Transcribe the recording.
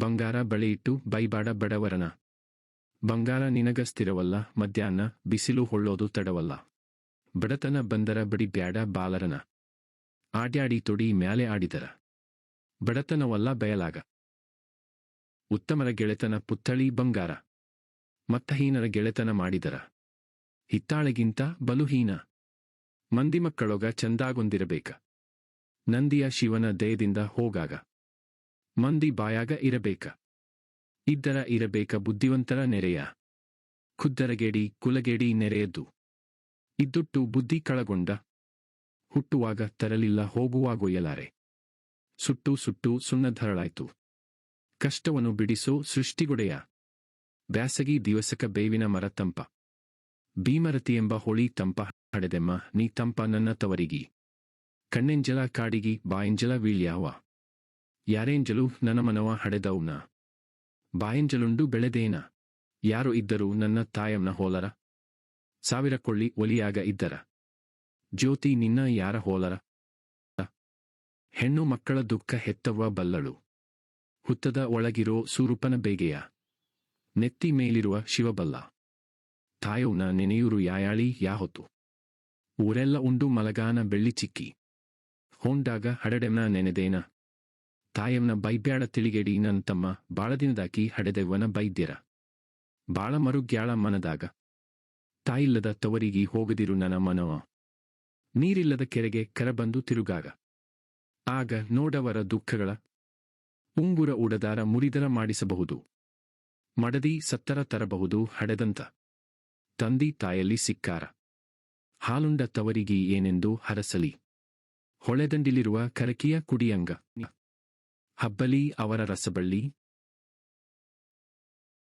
ಬಂಗಾರ ಬಳೆಯಿಟ್ಟು ಬೈಬಾಡ ಬಡವರನ. ಬಂಗಾರ ನಿನಗ ಸ್ಥಿರವಲ್ಲ ಮಧ್ಯಾಹ್ನ ಬಿಸಿಲು ಹೊಳ್ಳೋದು ತಡವಲ್ಲ. ಬಡತನ ಬಂದರ ಬಡಿ ಬ್ಯಾಡ ಬಾಲರನ. ಆಡ್ಯಾಡಿ ತೊಡಿ ಮ್ಯಾಲೆ ಆಡಿದರ. ಬಡತನವಲ್ಲ ಬಯಲಾಗ. ಉತ್ತಮರ ಗೆಳೆತನ ಪುತ್ಥಳಿ ಬಂಗಾರ. ಮತ್ತಹೀನರ ಗೆಳೆತನ ಮಾಡಿದರ. ಹಿತ್ತಾಳೆಗಿಂತ ಬಲುಹೀನ. ಮಂದಿ ಮಕ್ಕಳೊಗ ಚಂದಾಗೊಂದಿರಬೇಕ. ನಂದಿಯ ಶಿವನ ದಯದಿಂದ ಹೋಗಾಗ. ಮಂದಿ ಬಾಯಾಗ ಇರಬೇಕ. ಇದ್ದರ ಇರಬೇಕ ಬುದ್ಧಿವಂತರ ನೆರೆಯ. ಖುದ್ದರಗೇಡಿ ಕುಲಗೇಡಿ ನೆರೆಯದ್ದು. ಇದ್ದುಟ್ಟು ಬುದ್ಧಿ ಕಳಗೊಂಡ. ಹುಟ್ಟುವಾಗ ತರಲಿಲ್ಲ ಹೋಗುವಾಗೊಯ್ಯಲಾರೆ. ಸುಟ್ಟು ಸುಟ್ಟು ಸುಣ್ಣಧರಳಾಯ್ತು. ಕಷ್ಟವನ್ನು ಬಿಡಿಸೋ ಸೃಷ್ಟಿಗೊಡೆಯ. ಬ್ಯಾಸಗಿ ದಿವಸಕ ಬೇವಿನ ಮರ ತಂಪ. ಭೀಮರತಿ ಎಂಬ ಹೊಳಿ ತಂಪ ಹಡೆದೆಮ್ಮ, ನೀ ತಂಪ ನನ್ನ ತವರಿಗಿ. ಕಣ್ಣೆಂಜಲ ಕಾಡಿಗಿ, ಬಾಯಂಜಲ ವೀಳ್ಯಾವ. ಯಾರೇಂಜಲು ನನ್ನ ಮನವ ಹಡೆದವ್ನ ಬಾಯಂಜಲುಂಡು ಬೆಳೆದೇನ? ಯಾರು ಇದ್ದರು ನನ್ನ ತಾಯಂನ ಹೋಲರ? ಸಾವಿರ ಕೊಳ್ಳಿ ಒಲಿಯಾಗ ಇದ್ದರ? ಜ್ಯೋತಿ ನಿನ್ನ ಯಾರ ಹೋಲರ? ಹೆಣ್ಣು ಮಕ್ಕಳ ದುಃಖ ಹೆತ್ತವ್ವ ಬಲ್ಲಳು. ಹುತ್ತದ ಒಳಗಿರೋ ಸುರೂಪನ ಬೇಗೆಯ. ನೆತ್ತಿ ಮೇಲಿರುವ ಶಿವಬಲ್ಲ. ತಾಯವ್ನ ನೆನೆಯೂರು ಯಾಯಾಳಿ ಯಾಹೊತ್ತು. ಊರೆಲ್ಲ ಉಂಡು ಮಲಗಾನ ಬೆಳ್ಳಿ ಚಿಕ್ಕಿ. ಹೋಂಡಾಗ ಹಡಡೆಮ್ನ ನೆನೆದೇನ? ತಾಯಮ್ನ ಬೈಬ್ಯಾಳ ತಿಳಿಗೇಡಿ ನನ್ನ ತಮ್ಮ, ಬಾಳ ದಿನದಾಕಿ ಹಡೆದೆವ್ವನ ಬೈದ್ಯರ. ಬಾಳ ಮರುಗ್ಯಾಳ ಮನದಾಗ. ತಾಯಿಲ್ಲದ ತವರಿಗಿ ಹೋಗದಿರು ನನ್ನ ಮನವ. ನೀರಿಲ್ಲದ ಕೆರೆಗೆ ಕರಬಂದು ತಿರುಗಾಗ. ಆಗ ನೋಡವರ ದುಃಖಗಳ. ಉಂಗುರ ಉಡದಾರ ಮುರಿದರ ಮಾಡಿಸಬಹುದು. ಮಡದಿ ಸತ್ತರ ತರಬಹುದು ಹಡೆದಂತ. ತಂದಿ ತಾಯಲ್ಲಿ ಸಿಕ್ಕಾರ. ಹಾಲುಂಡ ತವರಿಗಿ ಏನೆಂದು ಹರಸಲಿ. ಹೊಳೆದಂಡಿಲಿರುವ ಕರಕಿಯ ಕುಡಿಯಂಗ. ಹಬ್ಬಲಿ ಅವರ ರಸಬಳ್ಳಿ.